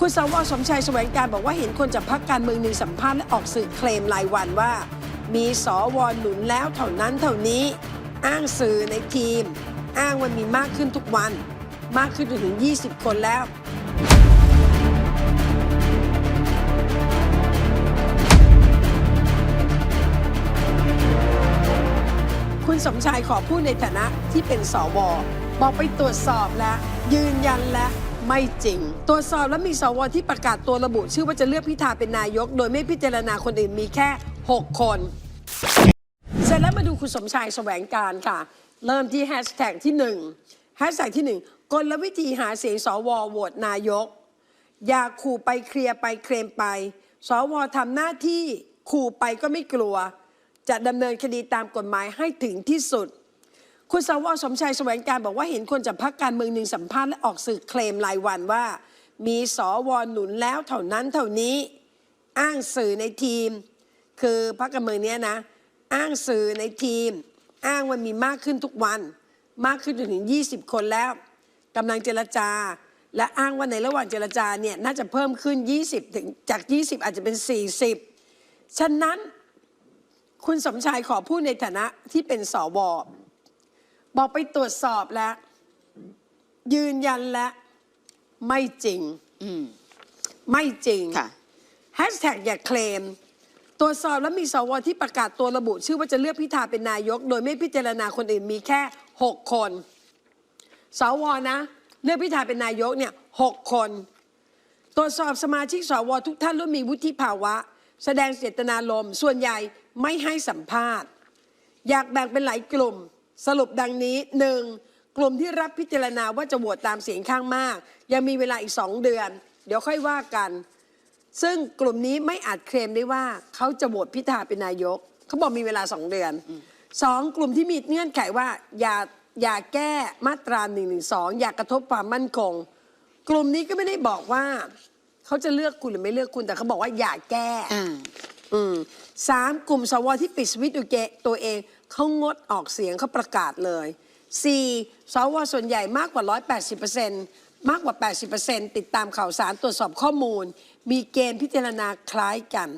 คุณสวสมชัยแสวงการบอกว่าเห็นคนจากพักการเมืองหนึ่งสัมภาษณ์และออกสื่อเคลมรายวันว่า มีสวหนุนแล้วเท่านั้นเท่านี้ อ้างสื่อในทีม อ้างว่ามีมากขึ้นทุกวัน มากขึ้นจนถึง 20 คนแล้ว คุณสมชายขอพูดในฐานะที่เป็นสวบอกไปตรวจสอบแล้ว ยืนยันแล้ว ไม่จริง ตรวจสอบแล้วมีสวที่ประกาศตัวระบุ ชื่อว่าจะเลือกพิธาเป็นนายก โดยไม่พิจารณาคนอื่นมีแค่ 6 คน เสร็จแล้วมาดูคุณสมชายแสวงการค่ะ เริ่มที่แฮชแท็กที่1แฮชแท็กที่ 1 กลวิธีหาเสียงสวโหวตนายก อย่าขู่ไปเคลียร์ไปเคลมไป สวทำหน้าที่ขู่ไปก็ไม่กลัว จะดำเนินคดีตามกฎหมายให้ถึงที่สุด คุณสวสมชัยแสวงการบอกว่าเห็นคนจากพักการเมืองหนึ่งสัมภาษณ์และออกสื่อเคลมรายวันว่า มีสวหนุนแล้วเท่านั้นเท่านี้อ้างสื่อในทีม คือพักการเมืองเนี้ยนะ อ้างสื่อในทีม อ้างว่ามีมากขึ้นทุกวัน มากขึ้นจนถึง 20 คนแล้วกำลังเจรจา และอ้างว่าในระหว่างเจรจาเนี่ยน่าจะเพิ่มขึ้น 20ถึงจาก 20 อาจจะเป็น 40 ฉะนั้นคุณสมชายขอพูดในฐานะที่เป็นสว บอกไปตรวจสอบแล้ว ยืนยันแล้ว ไม่จริง อืม ไม่จริงค่ะแฮชแท็กอย่าเคลม ตรวจสอบแล้วมีสวที่ประกาศตัวระบุ ชื่อว่าจะเลือกพิธาเป็นนายก โดยไม่พิจารณาคนอื่นมีแค่6คน สวนะ เลือกพิธาเป็นนายกเนี่ยหกคน ตรวจสอบสมาชิกสวทุกท่านล้วนมีวุฒิภาวะ แสดงเจตนารมณ์ส่วนใหญ่ไม่ให้สัมภาษณ์ อยากแบ่งเป็นหลายกลุ่ม สรุปดังนี้หนึ่งกลุ่มที่รับพิจารณาว่าจะโหวตตามเสียงข้างมาก ยังมีเวลาอีกสองเดือน เดี๋ยวค่อยว่ากัน ซึ่งกลุ่มนี้ไม่อาจเคลมได้ว่าเขาจะโหวตพิธาเป็นนายก เขาบอกมีเวลาสองเดือนสองกลุ่มที่มีเงื่อนไขว่าอย่าอย่าแก้มาตรา1นึอย่ากระทบความมั่นคง กลุ่มนี้ก็ไม่ได้บอกว่า เขาจะเลือกคุณหรือไม่เลือกคุณแต่เขาบอกว่าอย่าแก้ อืมสามกลุ่มสวที่ปิดสวิตช์ตัวเกตัวเองเขางดออกเสียงเขาประกาศเลยสี่สวส่วนใหญ่มากกว่า 180%มากกว่า 80%ติดตามข่าวสารตรวจสอบข้อมูล มีเกณฑ์พิจารณาคล้ายกัน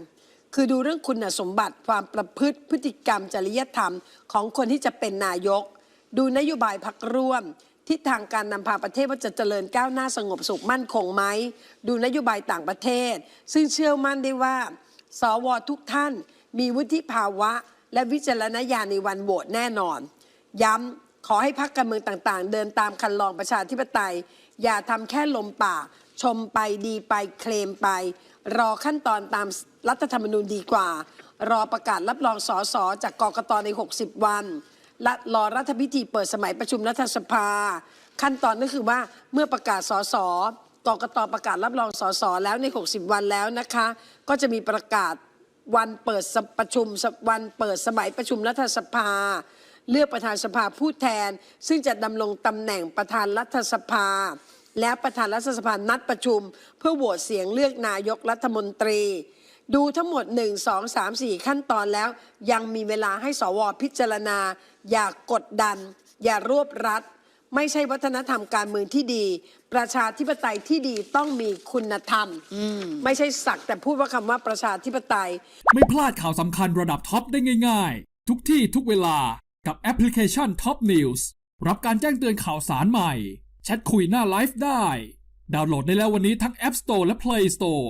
คือดูเรื่องคุณสมบัติความประพฤติพฤติกรรมจริยธรรมของคนที่จะเป็นนายก ดูนโยบายพักร่วมทิศทางการนำพาประเทศว่าจะเจริญก้าวหน้าสงบสุขมั่นคงไหม ดูนโยบายต่างประเทศ ซึ่งเชื่อมั่นได้ว่า สวทุกท่าน มีวุฒิภาวะ และวิจารณญาณในวันโหวตแน่นอน ย้ำขอให้พักการเมืองต่างๆ เดินตามคันลองประชาธิปไตย อย่าทำแค่ลมปากชมไปดีไปเคลมไป รอขั้นตอนตามรัฐธรรมนูญดีกว่า รอประกาศรับรองสอสอจากกกตใน 60 วันและรอรัฐพิธีเปิดสมัยประชุมรัฐสภา ขั้นตอนก็คือว่าเมื่อประกาศสอสอ กกตประกาศรับรองสอสอแล้วใน 60 วันแล้วนะคะ ก็จะมีประกาศวันเปิดประชุมวันเปิดสมัยประชุมรัฐสภา เลือกประธานสภาผู้แทน ซึ่งจะดำรงตำแหน่งประธานรัฐสภา และประธานรัฐสภานัดประชุม เพื่อโหวตเสียงเลือกนายกรัฐมนตรี ดูทั้งหมด 1 2 3 4 ขั้นตอนแล้ว ยังมีเวลาให้สวพิจารณา อย่ากกดดัน อย่ารวบรัด ไม่ใช่วัฒนธรรมการเมืองที่ดี ประชาธิปไตยที่ดีต้องมีคุณธรรม ไม่ใช่สักแต่พูดว่าคำว่าประชาธิปไตย ไม่พลาดข่าวสำคัญระดับท็อปได้ง่ายๆ ทุกที่ทุกเวลากับแอปพลิเคชัน Top News รับการแจ้งเตือนข่าวสารใหม่ แชทคุยหน้าไลฟ์ได้ ดาวน์โหลดได้แล้ววันนี้ทั้ง App Store และ Play Store